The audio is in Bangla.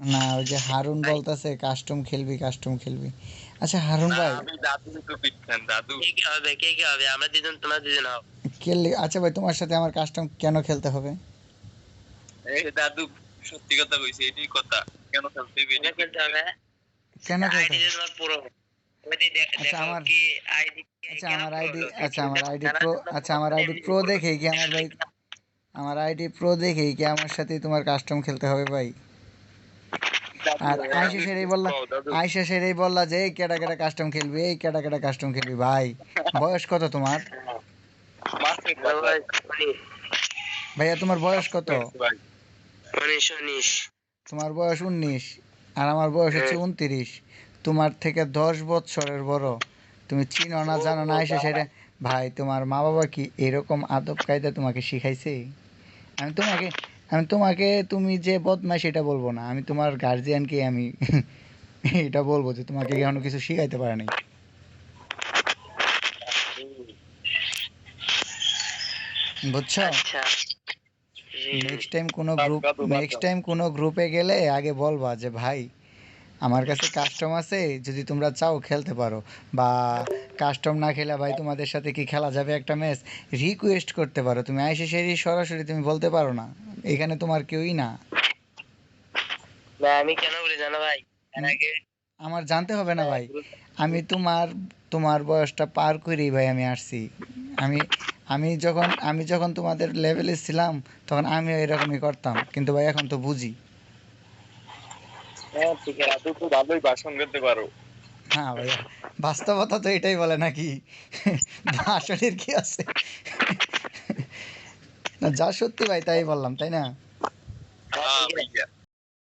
না ওই যে হারুন বলতেছে কাস্টম খেলবি কাস্টম খেলবি। আচ্ছা হারুন ভাই। আমি দাদু তো পিটছেন দাদু। কে কে হবে কে কে হবে? আমরা দুজন তোমরা দুজন হও। খেললে আচ্ছা ভাই তোমার সাথে আমার কাস্টম কেন খেলতে হবে? এই দাদু সত্যি কথা কইছে এটাই কথা। কেন খেলতে হবে তোমরা খেলতে হবে? কেন খেলতে আইডি হবে? তোমার পুরো। দেখ- আচ্ছা, আমার- কি আইডি আচ্ছা আমার আইডি আচ্ছা আমার আইডি প্রো আচ্ছা আমার আইডি প্রো দেখেই কি আমার ভাই আমার আইডি প্রো দেখেই কি আমার সাথে তোমার কাস্টম খেলতে হবে ভাই? আর আয়সা বললা আয়সা বললা যে এই কেটা কেটা কাস্টম খেলবি এই কেটা কেটা কাস্টম খেলবি ভাই। বয়স কত তোমার? ভাইয়া তোমার বয়স কত? উনিশ উনিশ তোমার বয়স উনিশ আর আমার বয়স হচ্ছে উনত্রিশ। তোমার থেকে দশ বছরের বড়। তুমি চিনো না জানো না এসে সেটা ভাই তোমার মা বাবা কি এরকম আদব কায়দা তোমাকে শিখাইছে? আমি তোমাকে আমি তোমাকে তুমি যে বদমাইশ এটা বলব না। আমি তোমার গার্জিয়ানকে আমি এটা বলব যে তোমাকে এখনও কিছু শিখাইতে পারে নাই। বুঝছ। নেক্সট টাইম কোনো গ্রুপ নেক্সট। টাইম কোনো গ্রুপে গেলে আগে বলবা যে ভাই আমার কাছে কাস্টম আছে যদি তোমরা চাও খেলতে পারো। বা কাস্টম না খেলে ভাই তোমাদের সাথে কি খেলা যাবে একটা ম্যাচ রিকোয়েস্ট করতে পারো। তুমি আইসে সেই সরাসরি তুমি বলতে পারো না। এখানে তোমার কেউই না। না আমি কেন বলি জানো ভাই? আগে আমার জানতে হবে না ভাই। আমি তোমার তোমার বয়সটা পার করেই ভাই আমি আসছি। আমি আমি যখন আমি যখন তোমাদের লেভেলে ছিলাম তখন আমিও এরকমই করতাম। কিন্তু ভাই এখন তো বুঝি। হ্যাঁ ভালোই ভাষণ করতে পারো। হ্যাঁ ভাইয়া বাস্তবতা তো এটাই বলে নাকি? আসলের কি আছে? না যা সত্যি ভাই তাই বললাম তাই না? হ্যাঁ